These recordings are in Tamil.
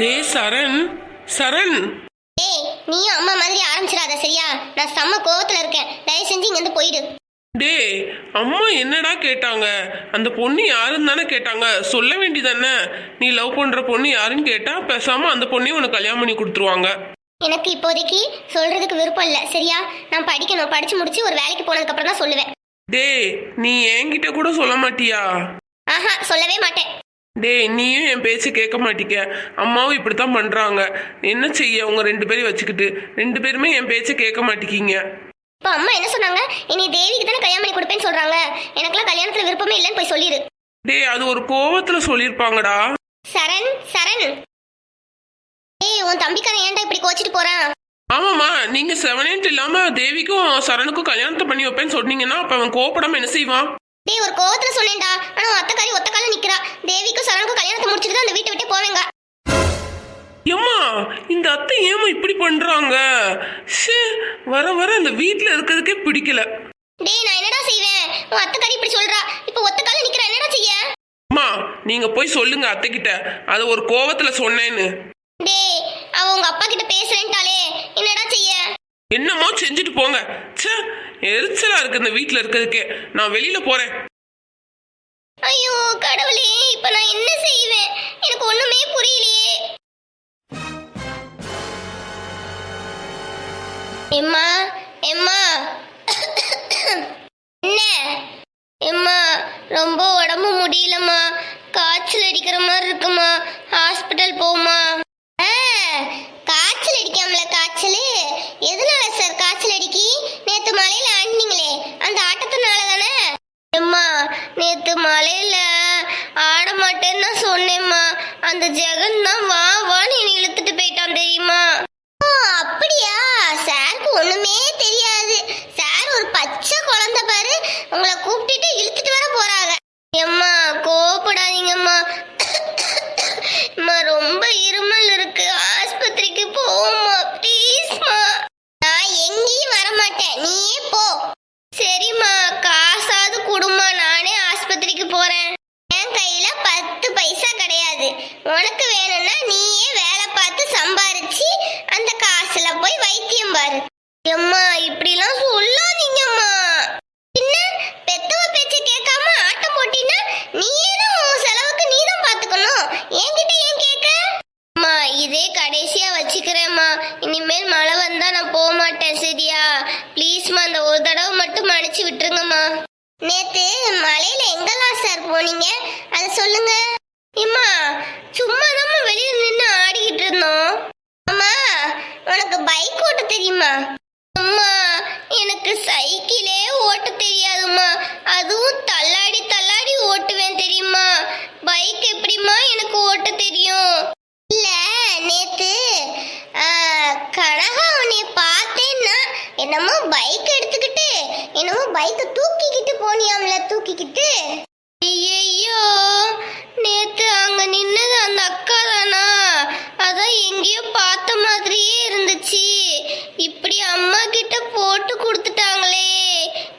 டே சரண் சரண். ஏய் நீயும் அம்மா மாதிரி ஆரம்பிச்சிடாத சரியா? நான் செம்ம கோவத்துல இருக்கேன். தயவு செஞ்சு இங்க இருந்து போயிடு. டே அம்மா என்னடா கேட்டாங்க? அந்த பொண்ணு யாருன்னு தானே கேட்டாங்க. சொல்ல வேண்டியதானே? நீ லவ் பண்ற பொண்ணு யாருன்னு கேட்டா பேசாம அந்த பொண்ணையும் உனக்கு கல்யாணம் பண்ணி கொடுத்துருவாங்க. எனக்கு இப்போதைக்கு சொல்றதுக்கு விருப்பம் இல்லை சரியா? நான் படிக்கணும். படிச்சு முடிச்சு ஒரு வேலைக்கு போனதுக்கு அப்புறம் தான் சொல்லுவேன். டே நீ என்கிட்ட கூட சொல்ல மாட்டியா? ஆஹா சொல்லவே மாட்டேன். டேய் நீயும் என் பேச்சு கேட்க மாட்டிக்க. அம்மாவும் இப்படித்தான் பண்றாங்க. என்ன செய்ய? உங்க ரெண்டு பேரையும் வச்சுக்கிட்டு. ரெண்டு பேருமே என் பேச்சை கேட்க மாட்டிக்கிங்க. இப்போ அம்மா என்ன சொன்னாங்க? இனி தேவிக்கு தானே கல்யாணம் பண்ணி கொடுப்பேன்னு சொல்றாங்க. எனக்கெல்லாம் கல்யாணத்துல விருப்பமே இல்லைன்னு போய் சொல்லிடு டேய் அது ஒரு கோவத்துல சொல்லியிருப்பாங்கடா. சரண் சரண். ஏய் உன் தம்பிக்காரன் ஏன்டா இப்படி கோச்சிட்டு போறான்? ஆமாம்மா நீங்க செவனேன்ட் இல்லாம தேவிக்கும் சரணுக்கும் கல்யாணத்தை பண்ணி வைப்பேன்னு சொன்னீங்கன்னா அப்ப அவன் கோபப்படாம என்ன செய்வான்? டேய் ஒரு கோவத்துல சொன்னேன்டா ஆனா அத்தக்காரி ஒத்த கால நிக்கிறா. தேவிக்கும் சரணுக்கும் கல்யாணத்தை முடிச்சிட்டு தான் அந்த வீட்டை விட்டே போவேங்க. ஏம்மா இந்த அத்தை ஏமா இப்படி பண்றாங்க? ஷே வர வர அந்த வீட்ல இருக்கிறதுக்கே பிடிக்கல. டேய் நான் என்னடா செய்வேன்? உன் அத்தக்காரி இப்படி சொல்றா. இப்போ ஒத்த கால நிக்கிறா என்னடா செய்ய? அம்மா நீங்க போய் சொல்லுங்க அத்தை கிட்ட அது ஒரு கோவத்துல சொன்னேன்னு. டேய் அவ உங்க அப்பா கிட்ட பேசுறேன்ட்டாலே என்னடா செய்ய? என்னமோ செஞ்சுட்டு போங்க. ச்சே எரிச்சலா இருக்கு இந்த வீட்ல இருக்கிறதுக்கே. நான் வெளியில போறேன். ஐயோ கடவுளே இப்ப நான் என்ன செய்வேன்? எனக்கு ஒண்ணுமே புரியலையே. எம்மா எம்மா என்ன எம்மா ரொம்ப உடம்பு முடியலம்மா காய்ச்சல் அடிக்கிற மாதிரி இருக்குமா ஹாஸ்பிட்டல் போமா ஆ, காய்ச்சல் அடிக்காமல காய்ச்சல் எதனால சார் காய்ச்சல் அடிக்கி நேத்து மலையில ஆடினீங்களே அந்த ஆட்டத்தினால தானே அம்மா நேத்து மலையில ஆட மாட்டேன்னு தான் சொன்னேம்மா அந்த ஜெகன் தான் வா வான்னு என்னை இழுத்துட்டு போயிட்டான் தெரியுமா ஓ அப்படியா சாருக்கு ஒண்ணுமே தெரியாது சார் ஒரு பச்சை குழந்தை பாரு உங்களை கூப்பிட்டுட்டு இழுத்துட்டு வர போறாங்க எம்மா கோவப்படாதீங்கம்மா அம்மா ரொம்ப இருமல் இருக்கு ஆஸ்பத்திரிக்கு போமா ப்ளீஸ்மா நான் எங்கேயும் வர மாட்டேன் நீயே போ சரிம்மா காசாவது குடுமா நானே ஆஸ்பத்திரிக்கு போறேன் என் கையில பத்து பைசா கிடையாது உனக்கு வேணும்னா நீயே வேலை பார்த்து சம்பாரிச்சு அந்த காசுல போய் வைத்தியம் பாரு எம்மா இப்படிலாம் சொல்லாதீங்கம்மா பின்ன பெத்தவ பேச்ச கேட்காம ஆட்டம் போட்டினா நீயே தான் உன் செலவுக்கு நீ தான் பாத்துக்கணும் என்கிட்ட ஏன் கேட்க அம்மா இதே கடைசியா வச்சுக்கிறேம்மா இனிமேல் மழை வந்தா நான் போக மாட்டேன் சரியா ப்ளீஸ்மா அந்த ஒரு தடவை மட்டும் மன்னிச்சு விட்டுருங்கம்மா நேத்து மலையில எங்கெல்லாம் சார் போனீங்க அதை சொல்லுங்க இம்மா சும்மா தான் வெளியில நின்று ஆடிக்கிட்டு இருந்தோம் அம்மா உனக்கு பைக் ஓட்ட தெரியுமா அம்மா எனக்கு சைக்கிளே ஓட்ட தெரியாதும்மா அதுவும் தள்ளாடி தள்ளாடி ஓட்டுவேன் தெரியுமா பைக் எப்படிம்மா எனக்கு ஓட்ட தெரியும் இல்ல நேத்து ஆ, கனகா உன்னை பார்த்தேன்னா என்னமோ பைக் எடுத்துக்கிட்டு என்னமோ பைக்கை தூக்கிக்கிட்டு போனியாம்ல தூக்கிக்கிட்டு. ஐயோ நேத்து அங்க நின்னது அந்த அக்கா தானா அதான் எங்கேயோ பார்த்த மாதிரியே இருந்துச்சு. இப்படி அம்மா கிட்ட போட்டு கொடுத்துட்டாங்களே.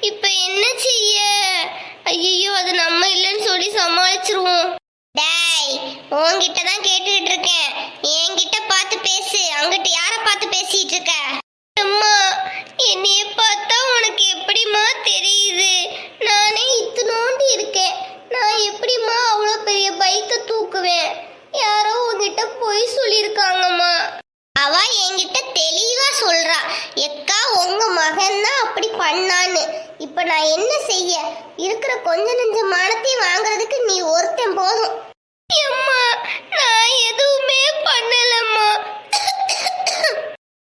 இப்ப என்ன செய்ய? ஐயோ அது நம்ம இல்லைன்னு சொல்லி சமாளிச்சிருவோம். டேய் உன்கிட்ட தான் கேட்டுக்கிட்டு இருக்கேன் என்கிட்ட பார்த்து பேசு அங்கிட்ட யார பார்த்து பேசிட்டு இருக்க அம்மா என்னைய பார்த்தா உனக்கு எப்படிம்மா தெரியுது நானே இத்துணோண்டு இருக்கேன் நான் எப்படிம்மா அவ்வளோ பெரிய பைக்கை தூக்குவேன் யாரோ உன்கிட்ட பொய் சொல்லியிருக்காங்கம்மா அவ என்கிட்ட தெளிவா சொல்றா எக்கா உங்க மகன் தான் அப்படி பண்ணான்னு இப்ப நான் என்ன செய்ய இருக்கிற கொஞ்ச நெஞ்ச மானத்தை வாங்குறதுக்கு நீ ஒருத்தன் போதும் அம்மா நான் எதுவுமே பண்ணலம்மா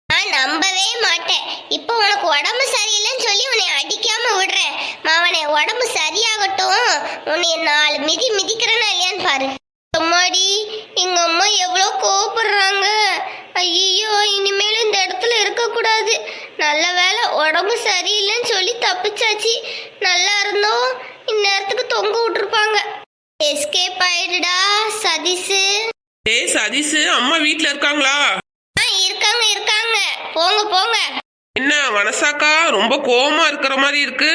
நான் நம்பவே மாட்டேன் இப்போ உனக்கு உடம்பு சரியில்லைன்னு சொல்லி உன்னை அடிக்காம விடுறேன் மாவனே உடம்பு சரியாகட்டும் உன்னை நாலு மிதி மிதிக்கிறேன்னா இல்லையான்னு பாரு அம்மாடி எங்க அம்மா எவ்வளோ கோவப்படுறாங்க ஐயோ இனிமேல் இந்த இடத்துல இருக்கக்கூடாது நல்ல வேளை உடம்பு சரியில்லைன்னு சொல்லி தப்பிச்சாச்சு. நல்லா இருந்தோம். இந்நேரத்துக்கு தொங்க விட்டுருப்பாங்க. எஸ்கேப் ஆயிடுடா சதீஷு டேய் சதீஷ் அம்மா வீட்ல இருக்காங்களா? ஆ இருக்காங்க இருக்காங்க. போங்க போங்க. என்ன வனசாக்கா? ரொம்ப கோவமா இருக்கிற மாதிரி இருக்கு.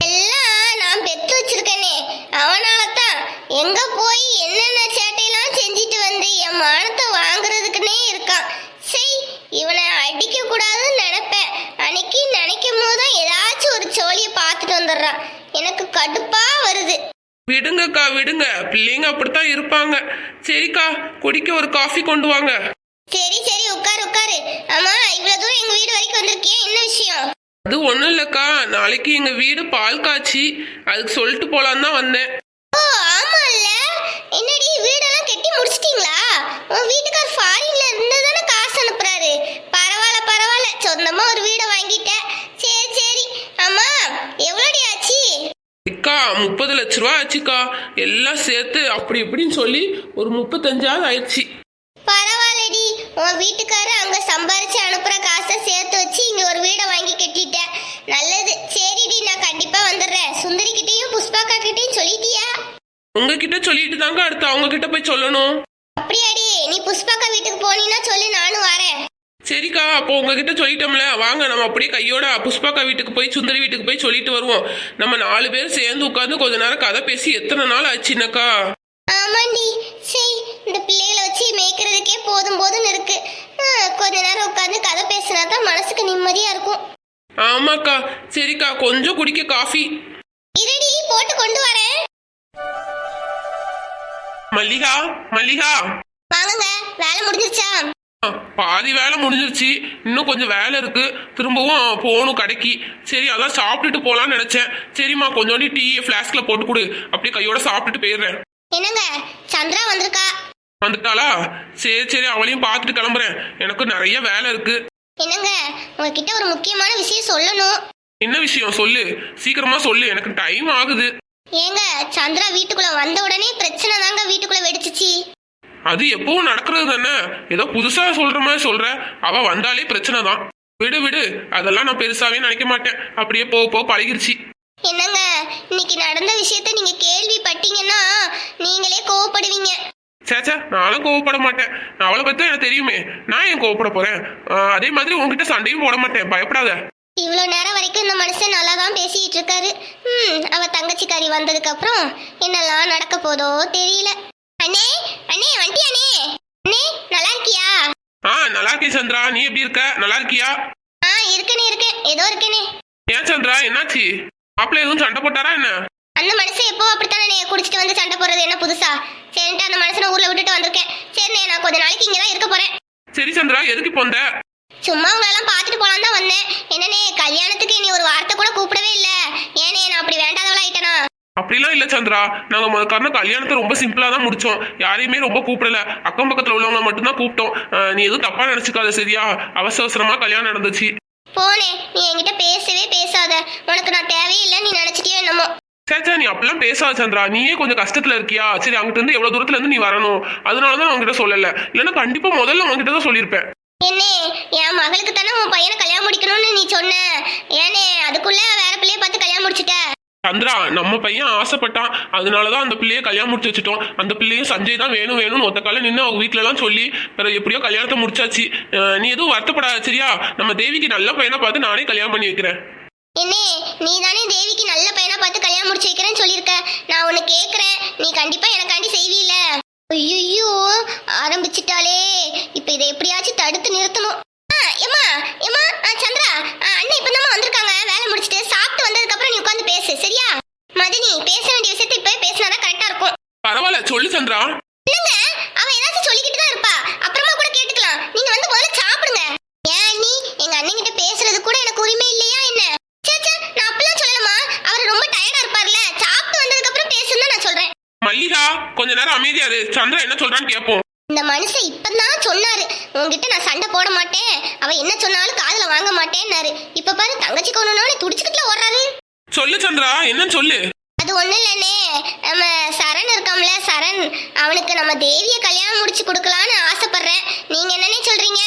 எல்லாம் நான் பெத்து வச்சிருக்கேனே. அவனால தான் எங்க போய் வந்துடுறான் எனக்கு கடுப்பா வருது. விடுங்கக்கா விடுங்க. பிள்ளைங்க அப்படித்தான் இருப்பாங்க. சரிக்கா குடிக்க ஒரு காஃபி கொண்டு வாங்க. சரி சரி உட்காரு உட்காரு. ஆமா இவ்வளவு தூரம் எங்க வீடு வரைக்கும் வந்திருக்கே என்ன விஷயம்? அது ஒண்ணும் இல்லக்கா. நாளைக்கு எங்க வீடு பால் காய்ச்சி. அதுக்கு சொல்லிட்டு போலான்னு தான் வந்தேன். ஆமால்ல. என்னடி வீடெல்லாம் கட்டி முடிச்சிட்டீங்களா? உன் வீட்டுக்கார் ஃபாரின்ல இருந்து தானே காசு அனுப்புறாரு. பரவாயில்ல பரவாயில்ல. சொந்தமா ஒரு வீடை வாங்கிட்ட முப்பது லட்ச ரூபா ஆச்சுக்கா. எல்லாம் சேர்த்து அப்படி இப்படின்னு சொல்லி ஒரு முப்பத்தஞ்சாவது ஆயிடுச்சு. பரவாயில்லடி. உன் வீட்டுக்காரர் அங்க சம்பாரிச்சு அனுப்புற காசை சேர்த்து வச்சு இங்க ஒரு வீடை வாங்கி கட்டிட்டேன் நல்லது. சரிடி நான் கண்டிப்பா வந்துடுறேன். சுந்தரி கிட்டயும் புஷ்பாக்கா கிட்டயும் சொல்லிட்டியா? உங்ககிட்ட சொல்லிட்டு தாங்க அடுத்து அவங்க கிட்ட போய் சொல்லணும். அப்படியாடி. நீ புஷ்பாக்கா வீட்டுக்கு போனீன்னா சொல்லி சரிக்கா அப்போ உங்ககிட்ட சொல்லிட்டோம்ல. வாங்க நம்ம அப்படியே கையோட புஷ்பாக்கா வீட்டுக்கு போய் சுந்தரி வீட்டுக்கு போய் சொல்லிட்டு வருவோம். நம்ம நாலு பேர் சேர்ந்து உட்காந்து கொஞ்ச நேரம் கதை பேசி எத்தனை நாள் ஆச்சுன்னாக்கா ஆமாண்டி. சரி இந்த பிள்ளைகளை வச்சு மேய்க்கிறதுக்கே போதும் போதும்னு இருக்கு. கொஞ்ச நேரம் உட்காந்து கதை பேசினா தான் மனசுக்கு நிம்மதியா இருக்கும். ஆமாக்கா. சரிக்கா கொஞ்சம் குடிக்க காஃபி. இருடி போட்டு கொண்டு வரேன். மல்லிகா மல்லிகா. வாங்குங்க வேலை முடிஞ்சிருச்சா? பாதி வேலை முடிஞ்சிருச்சு. இன்னும் கொஞ்சம் வேலை இருக்கு. திரும்பவும் போகணும் கடைக்கு. சரி அதான் சாப்பிட்டுட்டு போலாம்னு நினைச்சேன். சரிம்மா கொஞ்சோண்டி டீ ஃப்ளாஸ்க்ல போட்டு கொடு. அப்படியே கையோட சாப்பிட்டுட்டு போயிடுறேன். என்னங்க? சந்திரா வந்திருக்கா? வந்துட்டாளா? சரி சரி அவளையும் பார்த்துட்டு கிளம்புறேன். எனக்கு நிறைய வேலை இருக்கு. என்னங்க? உங்ககிட்ட ஒரு முக்கியமான விஷயம் சொல்லணும். என்ன விஷயம்? சொல்லு. சீக்கிரமா சொல்லு. எனக்கு டைம் ஆகுது. ஏங்க சந்திரா வீட்டுக்குள்ள வந்த உடனே பிரச்சனை தாங்க வீட்டுக்குள்ள வெடிச்சிச்சு. அது எப்பவும் நடக்கிறது தானே? ஏதோ புதுசா சொல்ற மாதிரி சொல்ற. அவ வந்தாலே பிரச்சனை தான். விடு விடு. அதெல்லாம் நான் பெருசாவே நினைக்க மாட்டேன். அப்படியே போக போக பழகிருச்சு. என்னங்க? இன்னைக்கு நடந்த விஷயத்த நீங்க கேள்விப்பட்டீங்கன்னா நீங்களே கோவப்படுவீங்க. சேச்சா நானும் கோவப்பட மாட்டேன். அவளை பத்தி எனக்கு தெரியுமே. நான் ஏன் கோவப்பட போறேன்? அதே மாதிரி உன்கிட்ட சண்டையும் போட மாட்டேன். பயப்படாத. இவ்வளோ நேரம் வரைக்கும் இந்த மனுஷன் நல்லா தான் பேசிட்டு இருக்காரு. ம் அவ தங்கச்சிக்காரி வந்ததுக்கு அப்புறம் என்னெல்லாம் நடக்க போதோ தெரியல. அண்ணே அண்ணே வண்டி அண்ணே? நல்லா இருக்கியா ஆ நல்லா இருக்கேன் சந்திரா. நீ எப்படி இருக்க? நல்லா இருக்கியா ஆ இருக்கனே இருக்கேன். ஏதோ இருக்கனே. ஏன் சந்திரா? என்னாச்சு? மாப்பிள்ள எதுவும் சண்டை போட்டாரா என்ன? அந்த மனுஷன் எப்போ அப்படித்தானே குடிச்சிட்டு வந்து சண்டை போடுறது என்ன புதுசா? சரின்ட்டு அந்த மனுஷனை ஊர்ல விட்டுட்டு வந்திருக்கேன். சரிண்ணே நான் கொஞ்ச நாளைக்கு இங்கே தான் இருக்க போறேன். சரி சந்திரா எதுக்கு இப்போ வந்த? சும்மா உங்களெல்லாம் பார்த்துட்டு போலான்னு தான் வந்தேன் என்னண்ணே கல்யாணத்துக்கு நீ ஒரு வார்த்தை கூட கூப்பிடவே இல்லை ஏனே நான் அப்படி வேண்டாதவளா ஆயிட்டேனா அப்படிலாம் இல்ல சந்திரா. நாங்க முதல் காரணம் கல்யாணத்தை ரொம்ப சிம்பிளா தான் முடிச்சோம். யாரையுமே ரொம்ப கூப்பிடல. அக்கம் பக்கத்துல உள்ளவங்க மட்டும்தான் கூப்பிட்டோம். நீ எதுவும் தப்பா நினைச்சுக்காத சரியா? அவசர அவசரமா கல்யாணம் நடந்துச்சு. போனே நீ என்கிட்ட பேசவே பேசாத. உனக்கு நான் தேவையில்லை நீ நினைச்சிட்டியோ என்னமோ. சேச்சா நீ அப்படிலாம் பேசாத சந்திரா. நீயே கொஞ்சம் கஷ்டத்துல இருக்கியா? சரி அங்கிட்ட இருந்து எவ்வளவு தூரத்துல இருந்து நீ வரணும். அதனாலதான் நான் உங்ககிட்ட சொல்லல. இல்லைன்னா கண்டிப்பா முதல்ல உங்ககிட்ட தான் சொல்லியிருப்பேன். என்னே என் மகளுக்கு தானே உன் பையனை கல்யாணம் முடிக்கணும்னு நீ சொன்ன. ஏனே அதுக்குள்ள வேற பிள்ளைய பார்த்து கல்யாணம் முடிச்சிட்ட. சந்திரா நம்ம பையன் ஆசைப்பட்டான். அதனாலதான் அந்த பிள்ளையை கல்யாணம் முடிச்சு வச்சுட்டோம். அந்த பிள்ளையும் சஞ்சய் தான் வேணும் வேணும்னு ஒத்த கால நின்று அவங்க வீட்ல எல்லாம் சொல்லி பிறகு எப்படியோ கல்யாணத்தை முடிச்சாச்சு. நீ எதுவும் வருத்தப்படாத சரியா? நம்ம தேவிக்கு நல்ல பையனா பார்த்து நானே கல்யாணம் பண்ணி வைக்கிறேன். என்னே நீ தானே தேவிக்கு நல்ல பையனா பார்த்து கல்யாணம் முடிச்சு வைக்கிறேன்னு சொல்லியிருக்க. நான் உன்னை கேட்குறேன் நீ கண்டிப்பா எனக்காண்டி செய்வீல ஐயோ ஆரம்பிச்சிட்டாலே இப்போ இதை எப்படியாச்சும் தடுத்து நிறுத்தணும் ஆ, ஏம்மா ஏம்மா ஆ, சந்திரா ஆ, அண்ணன் இப்போ வந்திருக்காங்க வேலை முடிச்சிட்டு சாப்பிட்டு வந்ததுக்கு அப்புறம் நீ உட்காந்து பேசு சரியா மதினி பேச வேண்டிய விஷயத்தை இப்பவே பேசினாதான் கரெக்டா இருக்கும் பரவாயில்ல சொல்லு சந்திரா இல்லங்க அவ ஏதாச்சும் சொல்லிக்கிட்டு தான் இருப்பா அப்புறமா கூட கேட்டுக்கலாம் நீங்க வந்து முதல்ல சாப்பிடுங்க ஏன் நீ எங்க அண்ணன் கிட்ட பேசுறது கூட எனக்கு உரிமை இல்லையா என்ன சே சே நான் அப்பெல்லாம் சொல்லலமா அவர் ரொம்ப டயர்டா இருப்பார்ல சாப்பிட்டு வந்ததுக்கு அப்புறம் பேசுன்னு நான் சொல்றேன் மல்லிகா கொஞ்ச நேரம் அமைதியா இரு சந்திரா என்ன சொல்றான்னு கேட்போம் இந்த மனுஷன் இப்பதான் சொன்னாரு. உன்கிட்ட நான் சண்டை போட மாட்டேன். அவ என்ன சொன்னாலும் காதுல வாங்க மாட்டேன்னாரு. இப்ப பாரு தங்கச்சி கொண்டுனாலே துடிச்சுக்கிட்டுல ஓடுறாரு. சொல்லு சந்திரா என்னன்னு சொல்லு. அது ஒண்ணு இல்லனே நம்ம சரண் இருக்கான்ல சரண். அவனுக்கு நம்ம தேவிய கல்யாணம் முடிச்சு கொடுக்கலான்னு ஆசைப்படுறேன். நீங்க என்னன்னே சொல்றீங்க?